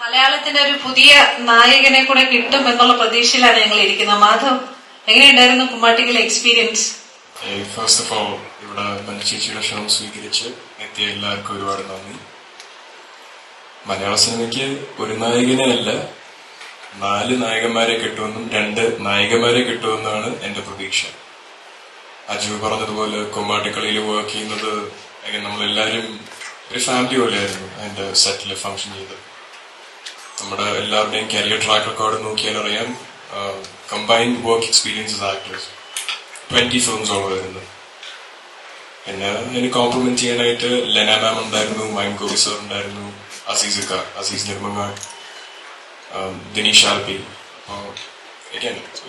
മലയാളത്തിന്റെ ഒരു പുതിയ നായകനെ കൂടെ കിട്ടും എന്നുള്ള പ്രതീക്ഷയിലാണ് ഞങ്ങൾ ഇരിക്കുന്നത്. മാധവ് എങ്ങനെയുണ്ടായിരുന്നു കുമ്മാട്ടിക്കലെ എക്സ്പീരിയൻസ് ഫസ്റ്റ് ഓഫ് ഓൾ ഇവിടെ തന്റെ ചേച്ചിയുടെ ക്ഷണം സ്വീകരിച്ച് എത്തിയ എല്ലാവർക്കും ഒരുപാട് നന്ദി. മലയാള സിനിമയ്ക്ക് ഒരു നായകനെ അല്ല നാല് നായകന്മാരെ കിട്ടുമെന്നും രണ്ട് നായികമാരെ കിട്ടുമെന്നാണ് എന്റെ പ്രതീക്ഷ. അജു പറഞ്ഞതുപോലെ കൊമ്മാട്ടിക്കളിയിൽ വർക്ക് ചെയ്യുന്നത് നമ്മളെല്ലാരും ഒരു ഫാമിലി പോലെയായിരുന്നു അതിന്റെ സെറ്റിൽ ഫംഗ്ഷൻ ചെയ്തത്. നമ്മുടെ എല്ലാവരുടെയും കരിയർ ട്രാക്ക് റെക്കോർഡ് നോക്കിയാൽ അറിയാം. Combined work experiences actors twenty ഫിലിംസോളം വരുന്നത്. പിന്നെ അതിന് കോംപ്ലിമെന്റ് ചെയ്യാനായിട്ട് ലെന മാം ഉണ്ടായിരുന്നു മൈം ഗോപി സർ ഉണ്ടായിരുന്നു അസീസ് ക അസീസ് നിർമ്മങ്ങാട് ദിനീഷ് ആൽപി അപ്പോൾ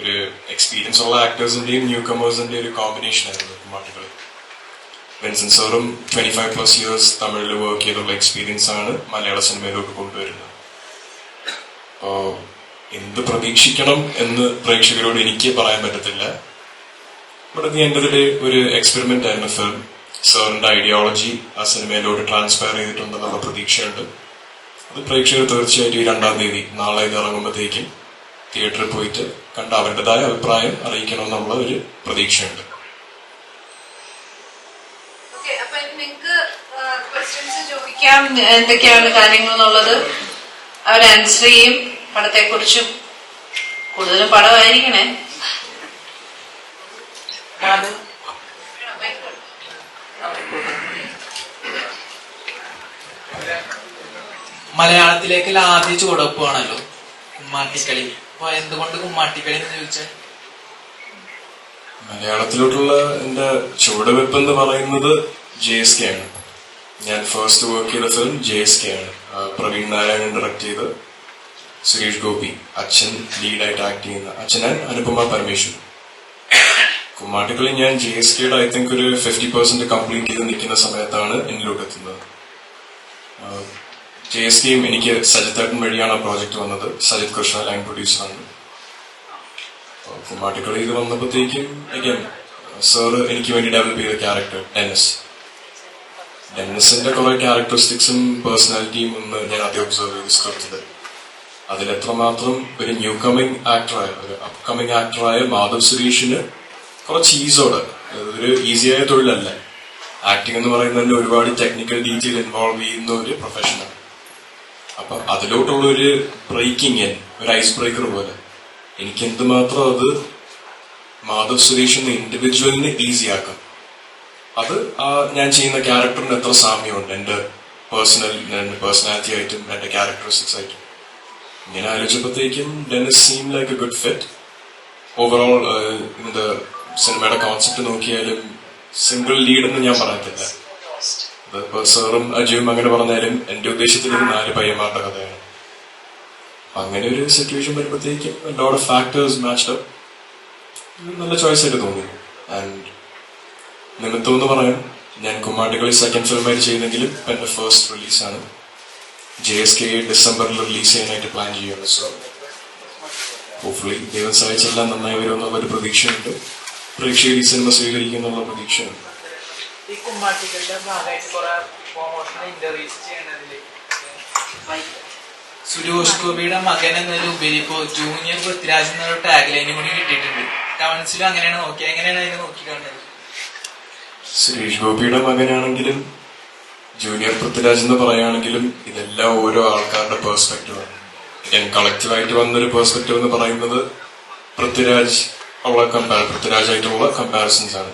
ഒരു എക്സ്പീരിയൻസ് ഉള്ള ആക്ടേഴ്സിന്റെയും ന്യൂ കമേഴ്സിന്റെയും ഒരു കോമ്പിനേഷൻ ആയിരുന്നു കുമ്മാട്ടികൾ വെൻസൻ സാറും ട്വന്റി ഫൈവ് പ്ലസ് ഇയേഴ്സ് തമിഴിൽ വർക്ക് ചെയ്തുള്ള എക്സ്പീരിയൻസ് ആണ് മലയാള സിനിമയിലോട്ട് കൊണ്ടുവരുന്നത്. എന്ത് പ്രതീക്ഷിക്കണം എന്ന് പ്രേക്ഷകരോട് എനിക്ക് പറയാൻ പറ്റത്തില്ല. ബട്ട് നീ എന്റെ ഡേ ഒരു എക്സ്പെരിമെന്റ് ആയിരുന്നു ഫിലിം സാറിന്റെ ഐഡിയോളജി ആ സിനിമയിലോട്ട് ട്രാൻസ്ഫർ ചെയ്തിട്ടുണ്ടെന്നുള്ള പ്രതീക്ഷയുണ്ട്. അത് പ്രേക്ഷകർ തീർച്ചയായിട്ടും ഈ രണ്ടാം തീയതി നാളെ ഇത് ഇറങ്ങുമ്പോഴത്തേക്കും തിയേറ്ററിൽ പോയിട്ട് കണ്ട അവരുടേതായ അഭിപ്രായം അറിയിക്കണമെന്നുള്ള ഒരു പ്രതീക്ഷയുണ്ട്. ചോദിക്കാം എന്തൊക്കെയാണ് കാര്യങ്ങൾ എന്നുള്ളത് അവർ ആൻസർ ചെയ്യും. പടത്തെ കുറിച്ചും കൂടുതലും പടമായിരിക്കണേ. മലയാളത്തിലേക്ക് ആദ്യ ചുവടൊപ്പമാണല്ലോ കുമ്മാട്ടിക്കളി. അപ്പൊ എന്തുകൊണ്ട് കുമ്മാട്ടിക്കളി എന്ന് ചോദിച്ചാൽ മലയാളത്തിലോട്ടുള്ള എന്റെ ചുവടുവെപ്പ് എന്ന് പറയുന്നത് ജെ എസ് കെ ആണ്. ഞാൻ ഫസ്റ്റ് വർക്ക് ചെയ്ത ഫിലിം ജെ എസ് കെ ആണ്. പ്രവീൺ നാരായണൻ ഡയറക്ട് ചെയ്ത് സുരേഷ് ഗോപി അച്ഛൻ ലീഡായിട്ട് ആക്ട് ചെയ്യുന്ന അച്ഛൻ ആൻഡ് അനുപമ പരമേശ്വർ കുമ്മാട്ടിക്കളി ഞാൻ ജി എസ് ടിയുടെ ഐ തിങ്ക് ഒരു ഫിഫ്റ്റി പെർസെന്റ് കംപ്ലീറ്റ് ചെയ്ത് നിൽക്കുന്ന സമയത്താണ് എന്നിലോട്ട് എത്തുന്നത്. ജെ എസ് ടിയും എനിക്ക് സജിത്തേട്ടൻ വഴിയാണ് ആ പ്രോജക്റ്റ് വന്നത്. സജിത് കൃഷ്ണ ലൈൻ പ്രൊഡ്യൂസറാണ് കുമ്മാട്ടിക്കളി ഇത് വന്നപ്പോഴത്തേക്കും അഗൈൻ സാറ് എനിക്ക് വേണ്ടി ഡെവലപ്പ് ചെയ്ത ക്യാരക്ടർ ഡെനിസ് എസിന്റെ കുറെ ക്യാരക്ടറിസ്റ്റിക്സും പേഴ്സണാലിറ്റിയും ഒന്ന് ഞാൻ ആദ്യം ഒബ്സർവ് ചെയ്ത് സ്ക്രിപ്റ്റിൽ അതിൽ എത്രമാത്രം ഒരു ന്യൂ കമ്മിങ് ആക്ടറായ ഒരു അപ്കമ്മിങ് ആക്ടറായ മാധവ് സുരേഷിന് കുറച്ച് ഈസോടെ ഒരു ഈസിയായ തൊഴിലല്ല. ആക്ടിംഗ് എന്ന് പറയുന്നതിൽ ഒരുപാട് ടെക്നിക്കൽ ഡീറ്റെയിൽ ഇൻവോൾവ് ചെയ്യുന്ന ഒരു പ്രൊഫഷനാണ് അപ്പൊ അതിലോട്ടുള്ള ഒരു ബ്രേക്കിംഗ് ഒരു ഐസ് ബ്രേക്കർ പോലെ എനിക്ക് എന്തുമാത്രം അത് മാധവ് സുരേഷ് എന്ന ഇൻഡിവിജ്വലിനെ ഈസി ആക്കാം. അത് ഞാൻ ചെയ്യുന്ന ക്യാരക്ടറിന് എത്ര സാമ്യമുണ്ട്? എന്റെ പേഴ്സണൽ പേഴ്സണാലിറ്റി ആയിട്ടും എന്റെ ക്യാരക്ടറിസ്റ്റിക്സ് ആയിട്ടും. ഇങ്ങനെ ആലോചിച്ചപ്പോഴത്തേക്കും Denis seem like a good fit overall ഇത് സിനിമയുടെ കോൺസെപ്റ്റ് നോക്കിയാലും സിംഗിൾ ലീഡ് എന്ന് ഞാൻ പറയത്തില്ല അതിപ്പോ സാറും അജയും അങ്ങനെ പറഞ്ഞാലും എന്റെ ഉദ്ദേശത്തിൽ നാല് പയ്യന്മാരുടെ കഥയാണ്. അങ്ങനെ ഒരു സിറ്റുവേഷൻ വരുമ്പോഴത്തേക്കും ലോഡ് ഓഫ് ഫാക്ടേഴ്സ് മാച്ച്ഡ് നല്ല ചോയ്സ് ആയിട്ട് തോന്നി. ആൻഡ് നിമിത്തം എന്ന് പറയാൻ ഞാൻ കുമ്മാട്ടികളി സെക്കൻഡ് ഫിലിമായിട്ട് ചെയ്യുന്നെങ്കിലും എന്റെ ഫസ്റ്റ് റിലീസാണ് ജെ എസ് കെ ഡിസംബറിൽ റിലീസ് ചെയ്യാനായിട്ട് പ്ലാൻ ചെയ്യുന്നു സോ ഹോപ്പ്ഫുള്ളി ദൈവം സഹായിച്ചെല്ലാം നന്നായി വരുമെന്നുള്ള ഒരു പ്രതീക്ഷയുണ്ട്. പ്രേക്ഷകർ ഈ സിനിമ സ്വീകരിക്കുന്നുള്ള പ്രതീക്ഷയുണ്ട്. ഈ കുമ്മാട്ടിക്കളുടെ ഭാഗമായിട്ട് കുറെ പ്രൊമോഷണൽ ഇന്റർവ്യൂസ് ചെയ്യണതിൽ സുരേഷ് ഗോപിയുടെ മകൻ എന്നൊരു ഉപരി ഇപ്പോ ജൂനിയർ പൃഥ്വിരാജ് എന്നൊരു ടാഗ് ലൈനും കൂടി കിട്ടിയിട്ടുണ്ട്. കൗൺസിലും അങ്ങനെയാണ്. നോക്കിയത് എങ്ങനെയാണ് അതിനെ നോക്കി കാണുന്നത് സുരേഷ് ഗോപിയുടെ മകനാണെങ്കിലും ജൂനിയർ പൃഥ്വിരാജ് എന്ന് പറയുകയാണെങ്കിലും ഇതെല്ലാം ഓരോ ആൾക്കാരുടെ പേഴ്സ്പെക്റ്റീവാണ് ഞാൻ കളക്റ്റീവായിട്ട് വന്നൊരു പേഴ്സ്പെക്റ്റീവ് എന്ന് പറയുന്നത് പൃഥ്വിരാജ് ഉള്ള കമ്പാ പൃഥ്വിരാജ് ആയിട്ടുള്ള കമ്പാരിസൺസ് ആണ്.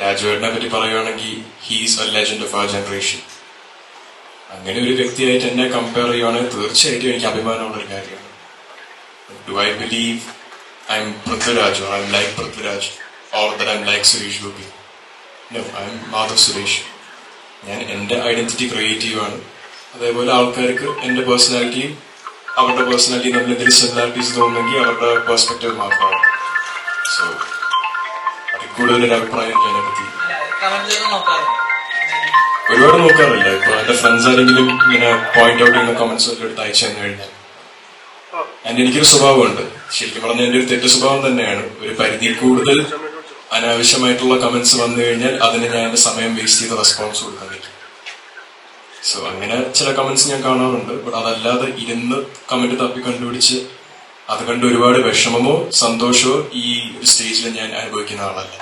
രാജുവേട്ടനെ പറ്റി പറയുകയാണെങ്കിൽ ഹീസ് എ ലെജൻഡ് ഓഫ് ആ ജനറേഷൻ അങ്ങനെ ഒരു വ്യക്തിയായിട്ട് എന്നെ കമ്പയർ ചെയ്യുകയാണെങ്കിൽ തീർച്ചയായിട്ടും എനിക്ക് അഭിമാനമുള്ള ഒരു കാര്യമാണ്. Do I believe I'm Prithviraj or I'm like Prithviraj or I'm like Suresh Gopi? No I'm Madhav Suresh ഞാൻ എന്റെ ഐഡന്റിറ്റി ക്രിയേറ്റീവാണ് ചെയ്യുവാണ് അതേപോലെ ആൾക്കാർക്ക് എന്റെ പേഴ്സണാലിറ്റിയും അവരുടെ പേഴ്സണാലിറ്റി തമ്മിൽ എന്തെങ്കിലും സിമിലാരിറ്റീസ് തോന്നുന്നെങ്കിൽ അവരുടെ പെർസ്പെക്റ്റീവ് മാത്രമാണ്. സോ അതിൽ കൂടുതലൊരു അഭിപ്രായം എനിക്ക് അതിനെപ്പറ്റി ഒരുപാട് നോക്കാറില്ല. ഇപ്പൊ എന്റെ ഫ്രണ്ട്സ് ആരെങ്കിലും ഇങ്ങനെ പോയിന്റ് ഔട്ട് ചെയ്യുന്ന കമന്റ്സ് ഒക്കെ എടുത്ത് അയച്ചു തന്നു കഴിഞ്ഞാൽ ആൻഡ് എനിക്കൊരു സ്വഭാവമുണ്ട്. ശരിക്കും പറഞ്ഞാൽ എന്റെ ഒരു തെറ്റ് സ്വഭാവം തന്നെയാണ്. ഒരു പരിധിയിൽ കൂടുതൽ അനാവശ്യമായിട്ടുള്ള കമന്റ്സ് വന്നു കഴിഞ്ഞാൽ അതിന് ഞാൻ സമയം വേസ്റ്റ് ചെയ്ത് റെസ്പോൺസ് കൊടുക്കാൻ പറ്റും. സോ അങ്ങനെ ചില കമന്റ്സ് ഞാൻ കാണാറുണ്ട്. ബട്ട് അതല്ലാതെ ഇരുന്ന് കമന്റ് തപ്പി കണ്ടുപിടിച്ച് അത് കണ്ട് ഒരുപാട് വിഷമമോ സന്തോഷമോ ഈ സ്റ്റേജിൽ ഞാൻ അനുഭവിക്കുന്ന ആളല്ല.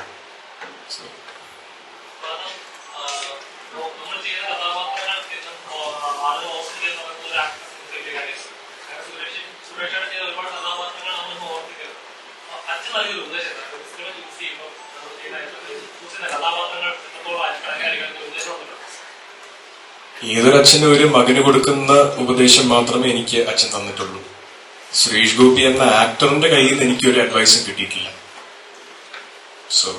ഏതൊരു അച്ഛനും ഒരു മകന് കൊടുക്കുന്ന ഉപദേശം മാത്രമേ എനിക്ക് അച്ഛൻ തന്നിട്ടുള്ളൂ. സുരേഷ് ഗോപി എന്ന ആക്ടറിന്റെ കയ്യിൽ നിന്ന് എനിക്ക് ഒരു അഡ്വൈസും കിട്ടിയിട്ടില്ല. സോ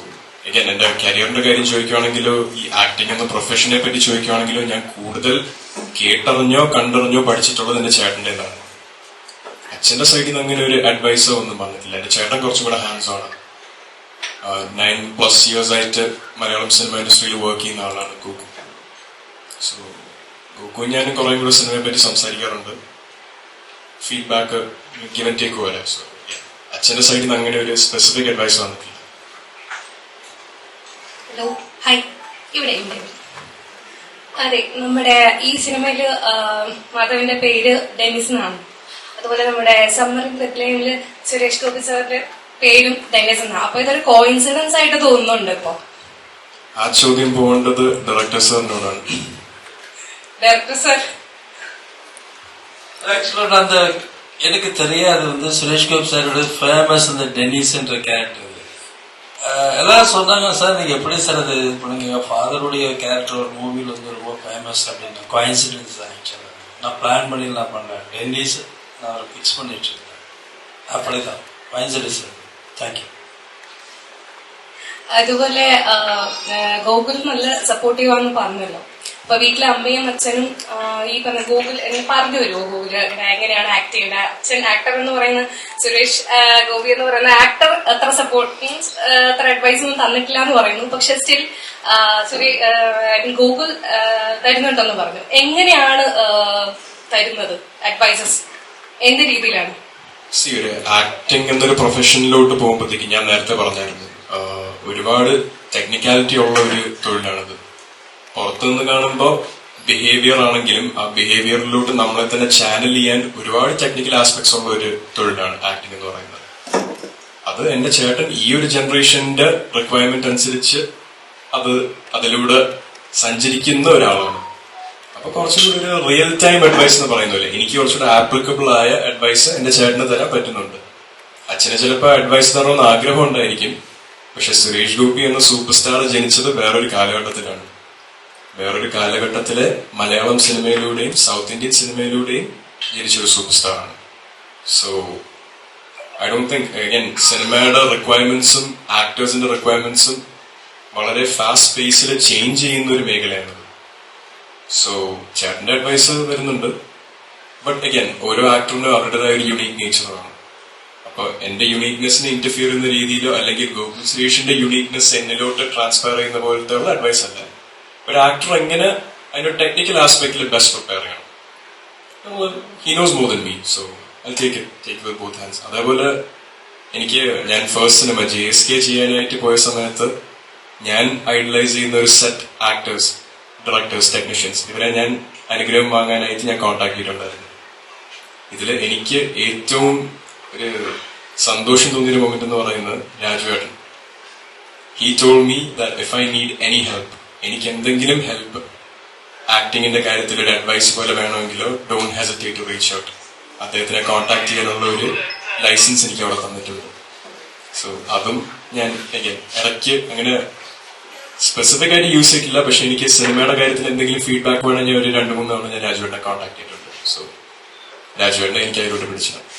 again എന്റെ കരിയറിന്റെ കാര്യം ചോദിക്കുകയാണെങ്കിലോ ഈ ആക്ടിംഗ് എന്ന പ്രൊഫഷനെ പറ്റി ചോദിക്കുകയാണെങ്കിലോ ഞാൻ കൂടുതൽ കേട്ടറിഞ്ഞോ കണ്ടറിഞ്ഞോ പഠിച്ചിട്ടുള്ളത് എന്റെ ചേട്ടന്റെതാണ് അച്ഛന്റെ സൈഡിൽ നിന്ന് അങ്ങനെ ഒരു അഡ്വൈസോ ഒന്നും വന്നിട്ടില്ല. എന്റെ ചേട്ടൻ കുറച്ചും കൂടെ ഹാൻഡ്സ് ആണ്. നയൻ പ്ലസ് ഇയേഴ്സ് ആയിട്ട് മലയാളം സിനിമ ഇൻഡസ്ട്രിയിൽ വർക്ക് ചെയ്യുന്ന ആളാണ് ഗോകു സോ ഞാൻ കുറെ കൂടെ സിനിമയെ പറ്റി സംസാരിക്കാറുണ്ട്. ഫീഡ്ബാക്ക് ഗിവൻ ടേക്ക് പോലെ. സോ അച്ഛന്റെ സൈഡിൽ നിന്ന് അങ്ങനെ ഒരു സ്പെസിഫിക് അഡ്വൈസ് വന്നിട്ടില്ല. ഹലോ ഹായ് ഇവിടെ ഇവിടെ. അതെ നമ്മുടെ ഈ സിനിമയിൽ മാധവിന്റെ പേര് ഡെന്നിസ് എന്നാണ്. അതുപോലെ നമ്മുടെ സമ്മർ റിപ്ലൈമിൽ സുരേഷ് ഗോപി സാറിന്റെ പേരും ഡെന്നിസ് എന്നാണ്. അപ്പൊ ഇതൊരു കോയിൻസിഡൻസ് ആയിട്ട് തോന്നുന്നുണ്ട് ഇപ്പൊ. ആ ചോദ്യം പോകേണ്ടത് ഡയറക്ടർ സാറിനോടാണ് ഡയറക്ടർ സാർ ஆக்சுவலாக அந்த எனக்கு தெரியாது வந்து சுரேஷ் கோபி சாரோட ஃபேமஸ் அந்த டென்னிஸ்ன்ற கேரக்டர் எல்லாரும் சொன்னாங்க சார் நீங்க எப்படி சார் அது இது பண்ணுங்க ஃபாதருடைய கேரக்டர் ஒரு மூவியில் வந்து ரொம்ப ஃபேமஸ் அப்படின்னு கோயின்சிடன்ஸ் தான் ஆக்சுவலாக நான் பிளான் பண்ணி நான் பண்ணேன் டென்னிஸ் நான் அவரை ஃபிக்ஸ் பண்ணிட்டு இருந்தேன் அப்படிதான் கோயின்சிடன்ஸ் தேங்க்யூ അതുപോലെ ആ, ആ, ഗോകുൽ നല്ല സപ്പോർട്ടീവ് ആണെന്ന് പറഞ്ഞല്ലോ അപ്പൊ വീട്ടിലെ അമ്മയും അച്ഛനും ഈ പറഞ്ഞ ഗോകുൽ എന്നെ പറഞ്ഞു വരുമോ ഗോകുൽ എങ്ങനെയാണ് ആക്ട് ചെയ്യേണ്ടത് അച്ഛൻ ആക്ടർ എന്ന് പറയുന്ന സുരേഷ് ഗോപി എന്ന് പറയുന്ന ആക്ടർ എത്ര സപ്പോർട്ട് മീൻസ് അത്ര അഡ്വൈസ് ഒന്നും തന്നിട്ടില്ല എന്ന് പറയുന്നു. പക്ഷെ സ്റ്റിൽ ഗോകുൽ തരുന്നുണ്ടെന്ന് പറഞ്ഞു. എങ്ങനെയാണ് തരുന്നത് അഡ്വൈസസ് എന്ത് രീതിയിലാണ്? ഒരു ആക്ടിങ് എന്നൊരു പ്രൊഫഷനിലോട്ട് പോകുമ്പോഴത്തേക്ക് ഞാൻ നേരത്തെ പറഞ്ഞായിരുന്നു. ഒരുപാട് ടെക്നിക്കാലിറ്റി ഉള്ള ഒരു തൊഴിലാണിത്. പുറത്തുനിന്ന് കാണുമ്പോൾ ബിഹേവിയർ ആണെങ്കിലും ആ ബിഹേവിയറിലോട്ട് നമ്മളെ തന്നെ ചാനൽ ചെയ്യാൻ ഒരുപാട് ടെക്നിക്കൽ ആസ്പെക്ട്സ് ഉള്ള ഒരു തൊഴിലാണ് ആക്ടിംഗ് എന്ന് പറയുന്നത്. അത് എന്റെ ചേട്ടൻ ഈ ഒരു ജനറേഷന്റെ റിക്വയർമെന്റ് അനുസരിച്ച് അത് അതിലൂടെ സഞ്ചരിക്കുന്ന ഒരാളാണ്. അപ്പൊ കുറച്ചുകൂടി ഒരു റിയൽ ടൈം അഡ്വൈസ് എന്ന് പറയുന്നില്ല എനിക്ക് കുറച്ചുകൂടി ആപ്ലിക്കബിൾ ആയ അഡ്വൈസ് എന്റെ ചേട്ടന് തരാൻ പറ്റുന്നുണ്ട്. അച്ഛന് ചിലപ്പോൾ അഡ്വൈസ് തരണമെന്ന് ആഗ്രഹം ഉണ്ടായിരിക്കും പക്ഷെ സുരേഷ് ഗോപി എന്ന സൂപ്പർ സ്റ്റാർ ജനിച്ചത് വേറൊരു കാലഘട്ടത്തിലാണ്. വേറൊരു കാലഘട്ടത്തിലെ മലയാളം സിനിമയിലൂടെയും സൗത്ത് ഇന്ത്യൻ സിനിമയിലൂടെയും ജനിച്ചൊരു സൂപ്പർ സ്റ്റാർ ആണ്. So I don't think again സിനിമയുടെ റിക്വയർമെന്റ്സും ആക്ടേഴ്സിന്റെ റിക്വയർമെന്റ്സും വളരെ ഫാസ്റ്റ് പേസിൽ ചേഞ്ച് ചെയ്യുന്ന ഒരു മേഖലയാണത്. സോ ചേട്ടന്റെ അഡ്വൈസ് വരുന്നുണ്ട്. ബട്ട് അഗൈൻ ഓരോ ആക്ടറിനും അവരുടേതായ ഒരു യുണീക് നേച്ചറാണ് അപ്പോൾ എന്റെ യുണീക്നെസ്സിനെ ഇന്റർഫിയർ ചെയ്യുന്ന രീതിയിലോ അല്ലെങ്കിൽ ഗോകുൽ സുരേഷിന്റെ യുണീക്നെസ് എന്നിലോട്ട് ട്രാൻസ്ഫർ ചെയ്യുന്ന പോലത്തെ ഉള്ള അഡ്വൈസ് അല്ല. ഒരു ആക്ടർ എങ്ങനെ അതിന്റെ ടെക്നിക്കൽ ആസ്പെക്ടിൽ ബെസ്റ്റ് പ്രിപ്പയർ ചെയ്യണം? He knows more than me so I take it take with both hands അതേപോലെ എനിക്ക് ഞാൻ first cinema J S K ചെയ്യാനായിട്ട് പോയ സമയത്ത് ഞാൻ ഐഡലൈസ് ചെയ്യുന്ന ഒരു സെറ്റ് ആക്ടേഴ്സ് ഡയറക്ടേഴ്സ് ടെക്നീഷ്യൻസ് ഇവരെ ഞാൻ അനുഗ്രഹം വാങ്ങാനായിട്ട് ഞാൻ കോൺടാക്ട് ചെയ്തിട്ടുണ്ടായിരുന്നു. ഇതിൽ എനിക്ക് ഏറ്റവും ഒരു സന്തോഷം തോന്നിയൊരു മൊമെന്റ് എന്ന് പറയുന്നത് രാജുവേട്ടൻ. He told me that if I need any help എനിക്ക് എന്തെങ്കിലും ഹെൽപ്പ് ആക്ടിങ്ങിന്റെ കാര്യത്തിൽ ഒരു അഡ്വൈസ് പോലെ വേണമെങ്കിലോ don't hesitate to reach out അദ്ദേഹത്തിനെ കോൺടാക്ട് ചെയ്യാനുള്ള ഒരു ലൈസൻസ് എനിക്ക് അവിടെ തന്നിട്ടുണ്ട്. സോ അതും ഞാൻ ഇടയ്ക്ക് അങ്ങനെ സ്പെസിഫിക് ആയിട്ട് യൂസ് ചെയ്തിട്ടില്ല. പക്ഷെ എനിക്ക് സിനിമയുടെ കാര്യത്തിൽ എന്തെങ്കിലും ഫീഡ്ബാക്ക് വേണമെങ്കിൽ ഒരു രണ്ട് മൂന്ന് തവണ ഞാൻ രാജുവേട്ടനെ കോൺടാക്ട് ചെയ്തിട്ടുണ്ട്. സോ രാജുവേട്ടനെ എനിക്ക് അതിലോട്ട് പിടിച്ചതാണ്